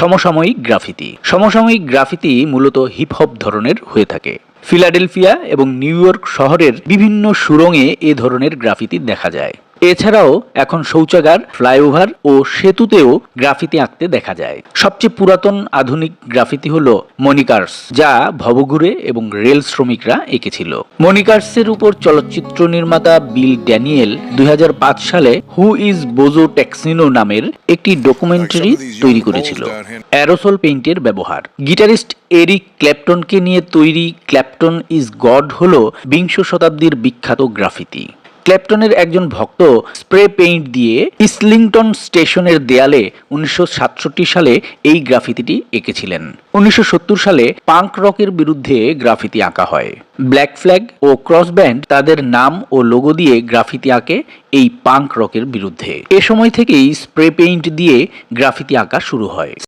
সমসাময়িক গ্রাফিতি। সমসাময়িক গ্রাফিতি মূলত হিপ হপ ধরনের হয়ে থাকে। ফিলাডেলফিয়া এবং নিউ ইয়র্ক শহরের বিভিন্ন সুরঙে এ ধরনের গ্রাফিতি দেখা যায়। এছাড়াও এখন শৌচাগার ফ্লাইওভার ও সেতুতেও গ্রাফিতি আঁকতে দেখা যায়। সবচেয়ে পুরাতন আধুনিক গ্রাফিতি হল মনিকার্স যা ভবঘুরে এবং রেল শ্রমিকরা এঁকেছিল। মনিকার্সের উপর চলচ্চিত্র নির্মাতা বিল ড্যানিয়েল দুই হাজার পাঁচ সালে হু ইজ বোজো ট্যাক্সিনো নামের একটি ডকুমেন্টারি তৈরি করেছিল। অ্যারোসল পেইন্টের ব্যবহার। গিটারিস্ট এরিক ক্ল্যাপটনকে নিয়ে তৈরি ক্ল্যাপটন ইজ গড হল বিংশ শতাব্দীর বিখ্যাত গ্রাফিতি। ক্ল্যাপটনের একজন ভক্ত স্প্রে পেইন্ট দিয়ে ইসলিংটন স্টেশনের দেয়ালে উনিশশো সাতষট্টি সালে এই গ্রাফিতিটি এঁকেছিলেন। উনিশশো সত্তর সালে পাঙ্ক রকের বিরুদ্ধে গ্রাফিতি আঁকা হয়। ব্ল্যাক ফ্ল্যাগ ও ক্রসব্যান্ড তাদের নাম ও লোগো দিয়ে গ্রাফিতি আঁকে এই পাঙ্ক রকের বিরুদ্ধে। এ সময় থেকেই স্প্রে পেইন্ট দিয়ে গ্রাফিতি আঁকা শুরু হয়।